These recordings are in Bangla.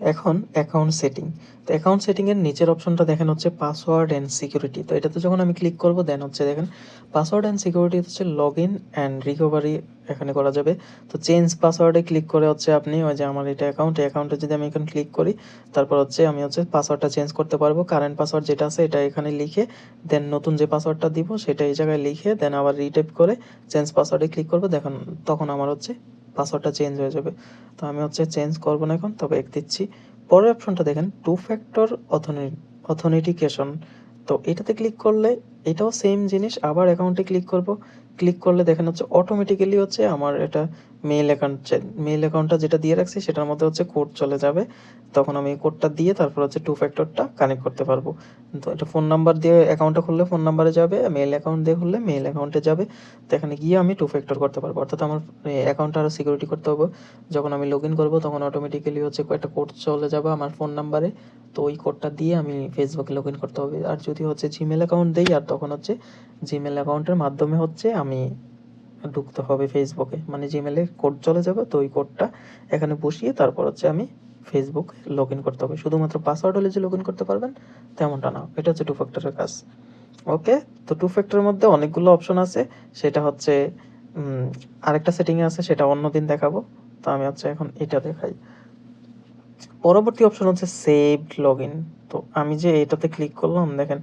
এখন অ্যাকাউন্ট সেটিং তো অ্যাকাউন্ট সেটিংয়ের নিচের অপশনটা দেখেন হচ্ছে পাসওয়ার্ড অ্যান্ড সিকিউরিটি তো এটাতে যখন আমি ক্লিক করব দেন হচ্ছে দেখেন পাসওয়ার্ড অ্যান্ড সিকিউরিটি হচ্ছে লগ ইন অ্যান্ড রিকভারি এখানে করা যাবে। তো চেঞ্জ পাসওয়ার্ডে ক্লিক করে হচ্ছে আপনি ওই যে আমার এটা অ্যাকাউন্ট অ্যাকাউন্টে যদি আমি এখানে ক্লিক করি, তারপর হচ্ছে আমি হচ্ছে পাসওয়ার্ডটা চেঞ্জ করতে পারব। কারেন্ট পাসওয়ার্ড যেটা আছে, এটা এখানে লিখে দেন নতুন যে পাসওয়ার্ডটা দিব, সেটা এই জায়গায় লিখে দেন আবার রিটাইপ করে চেঞ্জ পাসওয়ার্ডে ক্লিক করব। দেখুন তখন আমার হচ্ছে পাসওয়ার্ডটা চেঞ্জ হয়ে যাবে। তো আমি হচ্ছে চেঞ্জ করব না এখন, তবে এক দিচ্ছি। পরের অপশনটা দেখেন টু ফ্যাক্টর অথেন্টিকেশন তো এটাতে ক্লিক করলে এটাও সেম জিনিস, আবার অ্যাকাউন্টে ক্লিক করব। ক্লিক করলে দেখেন হচ্ছে অটোমেটিক্যালি হচ্ছে আমার এটা মেইল অ্যাকাউন্ট মেইল অ্যাকাউন্টটা যেটা দিয়ে রাখছি সেটার মধ্যে হচ্ছে কোড চলে যাবে। তখন আমি কোডটা দিয়ে তারপর হচ্ছে টু ফ্যাক্টরটা কানেক্ট করতে পারব। তো এটা ফোন নাম্বার দিয়ে অ্যাকাউন্টটা খুললে ফোন নাম্বারে যাবে মেইল অ্যাকাউন্ট দিয়ে খুললে মেইল অ্যাকাউন্টে যাবে। তো এখানে গিয়ে আমি টু ফ্যাক্টর করতে পারব। অর্থাৎ আমার অ্যাকাউন্টটা আরও সিকিউরিটি করতে হবে। যখন আমি লগ ইন করব তখন অটোমেটিক্যালি হচ্ছে একটা কোড চলে যাবে আমার ফোন নাম্বারে তো ওই কোডটা দিয়ে আমি ফেসবুকে লগ ইন করতে হবে। আর যদি হচ্ছে জিমেল অ্যাকাউন্ট দিই, আর তখন হচ্ছে জিমেল অ্যাকাউন্টের মাধ্যমে হচ্ছে আমি ঢুকতে হবে ফেসবুকে মানে জিমেলে কোড চলে যাবে, তো ওই কোডটা এখানে বসিয়ে তারপর হচ্ছে আমি ফেসবুক লগ ইন করতে হবে। শুধুমাত্র পাসওয়ার্ড হলে যে লগ ইন করতে পারবেন, তেমনটা না। এটা হচ্ছে টু ফ্যাক্টরের কাজ। ওকে তো টু ফ্যাক্টরের মধ্যে অনেকগুলো অপশন আছে। সেটা হচ্ছে আরেকটা সেটিংয়ে আছে, সেটা অন্য দিন দেখাবো। তো আমি হচ্ছে এখন এটা দেখাই। পরবর্তী অপশন হচ্ছে সেভড লগ ইন তো আমি যে এটাতে ক্লিক করলাম, দেখেন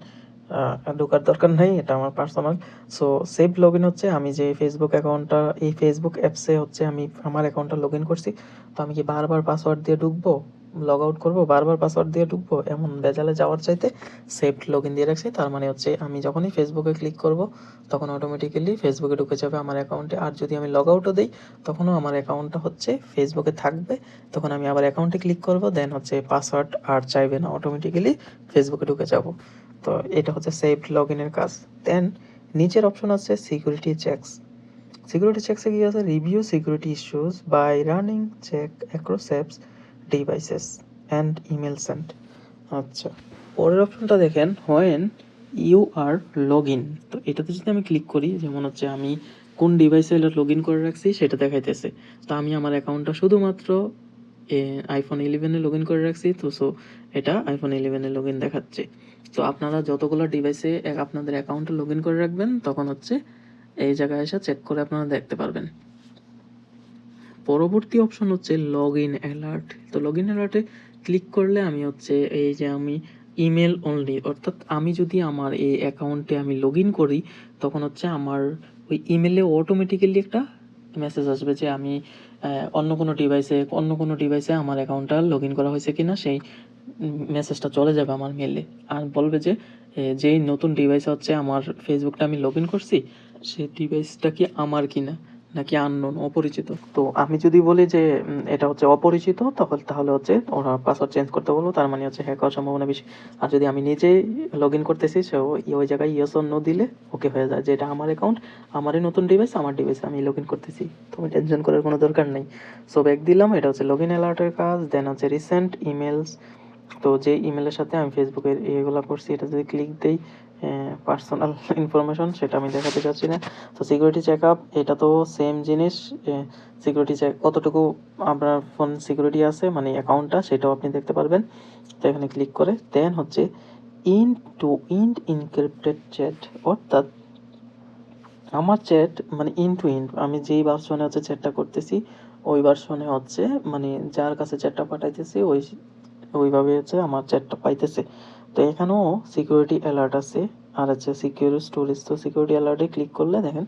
ঢোকার দরকার নেই, এটা আমার personal so save log in হচ্ছে, আমি যে ফেসবুক অ্যাকাউন্টটা এই ফেসবুক অ্যাপসে হচ্ছে আমি আমার অ্যাকাউন্টটা লগ ইন করছি। তো আমি কি বারবার পাসওয়ার্ড দিয়ে ঢুকবো লগ আউট করব, বারবার পাসওয়ার্ড দিয়ে ঢুকবো, এমন বেজালে যাওয়ার চাইতে সেভড লগ ইন দিয়ে রাখছি। তার মানে হচ্ছে, আমি যখনই ফেসবুকে ক্লিক করব, তখন অটোমেটিক্যালি ফেসবুকে ঢুকে যাবে আমার অ্যাকাউন্টে আর যদি আমি লগ আউটও দিই, তখনও আমার অ্যাকাউন্টটা হচ্ছে ফেসবুকে থাকবে। তখন আমি আবার অ্যাকাউন্টে ক্লিক করব দেন হচ্ছে পাসওয়ার্ড আর চাইবে না অটোমেটিক্যালি ফেসবুকে ঢুকে যাব। তো এটা হচ্ছে সেভড লগ ইনের কাজ। দেন নিচের অপশন আছে সিকিউরিটি চেকস সিকিউরিটি চেকসে কি আছে? Review security issues by running check across apps devices and email send আচ্ছা পরের অপশনটা দেখেন when you are log in তো এটাতে যদি আমি ক্লিক করি, যেমন হচ্ছে আমি কোন ডিভাইসে লগ ইন করে রাখছি, সেটা দেখাইতেছে। তো আমি আমার অ্যাকাউন্টটা শুধুমাত্র আইফোন ইলেভেনে লগ ইন করে রাখছি, তো সো এটা আইফোন ইলেভেনে লগ ইন দেখাচ্ছে। তো আপনারা যতগুলো ডিভাইসে আপনাদের অ্যাকাউন্টে লগ ইন করে রাখবেন, তখন হচ্ছে এই জায়গায় এসে চেক করে আপনারা দেখতে পারবেন। পরবর্তী অপশন হচ্ছে লগ ইন অ্যালার্ট তো লগ ইন অ্যালার্টে ক্লিক করলে আমি হচ্ছে এই যে আমি ইমেল অনলি অর্থাৎ আমি যদি আমার এই অ্যাকাউন্টে আমি লগ ইন করি, তখন হচ্ছে আমার ওই ইমেলে অটোমেটিক্যালি একটা মেসেজ আসবে যে আমি অন্য কোনো ডিভাইসে অন্য কোনো ডিভাইসে আমার অ্যাকাউন্টটা লগ ইন করা হয়েছে কি না সেই মেসেজটা চলে যাবে আমার মেলে আর বলবে যে যেই নতুন ডিভাইস হচ্ছে আমার ফেসবুকটা আমি লগ ইন করছি, সেই ডিভাইসটা কি আমার কিনা? নাকি আননোন অপরিচিত। তো আমি যদি বলি যে এটা হচ্ছে অপরিচিত তাহলে তাহলে হচ্ছে ওরা পাসওয়ার্ড চেঞ্জ করতে বলব, তার মানে হচ্ছে হ্যাক হওয়ার সম্ভাবনা বেশি। আর যদি আমি নিজেই লগ ইন করতেছি, সে ওই জায়গায় ইয়েস নো দিলে ওকে হয়ে যায়, যে এটা আমার অ্যাকাউন্ট আমারই নতুন ডিভাইস আমার ডিভাইসে আমি লগ ইন করতেছি তুমি টেনশন করার কোনো দরকার নেই। সো ব্যাক দিলাম, এটা হচ্ছে লগ ইন অ্যালার্টের কাজ দেন হচ্ছে রিসেন্ট ইমেলস তো যে ইমেলের সাথে আমি ফেসবুকের এগুলো করছি, এটা যদি ক্লিক দেই পার্সোনাল ইনফরমেশন সেটা আমি দেখাতে চাচ্ছি না। তো সিকিউরিটি চেক আপ এটা তো সেম জিনিস সিকিউরিটি চেক কতটুকু আপনার ফোন সিকিউরিটি আছে মানে অ্যাকাউন্টটা সেটাও আপনি দেখতে পারবেন। তো এখানে ক্লিক করে দেন হচ্ছে end to end encrypted chat অর্থাৎ আমার চ্যাট মানে ইন টু ইন আমি যেই ভার্সনে হচ্ছে চ্যাটটা করতেছি, ওই ভার্সনে হচ্ছে মানে যার কাছে চ্যাটটা পাঠাইতেছি, ওই, ওইভাবে হচ্ছে আমার চ্যাটটা পাইতেছে। তো এখানেও সিকিউরিটি অ্যালার্ট আছে। আর হচ্ছে সিকিউর স্টোরেজ তো সিকিউরিটি অ্যালার্টে ক্লিক করলে দেখেন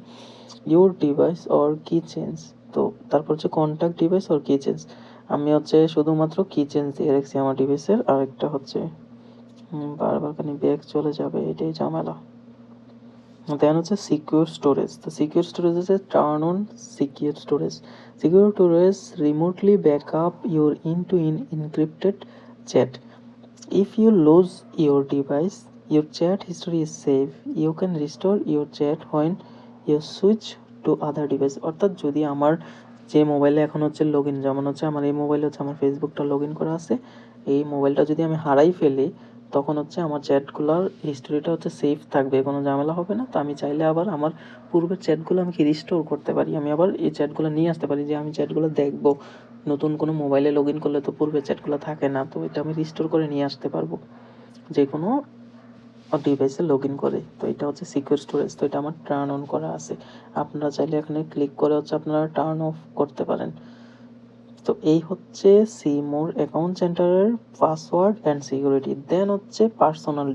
ইউর ডিভাইস অর কি চেঞ্জ তো তারপর হচ্ছে কন্ট্যাক্ট ডিভাইস অর কি চেঞ্জ আমি হচ্ছে শুধুমাত্র কি চেঞ্জ দিয়ে রাখছি আমার ডিভাইসের আর একটা হচ্ছে বারবার খানি ব্যাগ চলে যাবে, এটাই ঝামেলা। দেন হচ্ছে সিকিউর স্টোরেজ তো সিকিউর স্টোরেজ হচ্ছে turn on secure storage secure storage remotely back up your end to end encrypted chat if you lose your device, your chat history is safe. You can restore your chat when you switch to other device. অর্থাৎ যদি আমার যে মোবাইলে এখন হচ্ছে লগ ইন যেমন হচ্ছে আমার এই মোবাইলে হচ্ছে আমার ফেসবুকটা লগ ইন করা আছে, এই মোবাইলটা যদি আমি হারাই ফেলি, তখন হচ্ছে আমার চ্যাটগুলোর হিস্টোরিটা হচ্ছে সেফ থাকবে, কোনো ঝামেলা হবে না। তো আমি চাইলে আবার আমার পূর্বের চ্যাটগুলো আমি কি রিস্টোর করতে পারি? আমি আবার এই চ্যাটগুলো নিয়ে আসতে পারি যে আমি চ্যাটগুলো দেখব। নতুন কোনো মোবাইলে লগ ইন করলে তো পূর্বে চ্যাটগুলো থাকে না, তো এটা আমি রিস্টোর করে নিয়ে আসতে পারব। যে কোনো ডিভাইসে লগ ইন করে, তো এটা হচ্ছে সিকিউর স্টোরেজ তো এটা আমার টার্ন অন করা আছে। আপনারা চাইলে এখানে ক্লিক করে হচ্ছে আপনারা টার্ন অফ করতে পারেন। তো এই হচ্ছে সিমোর অ্যাকাউন্ট সেন্টারের পাসওয়ার্ড অ্যান্ড সিকিউরিটি দেন হচ্ছে পার্সোনাল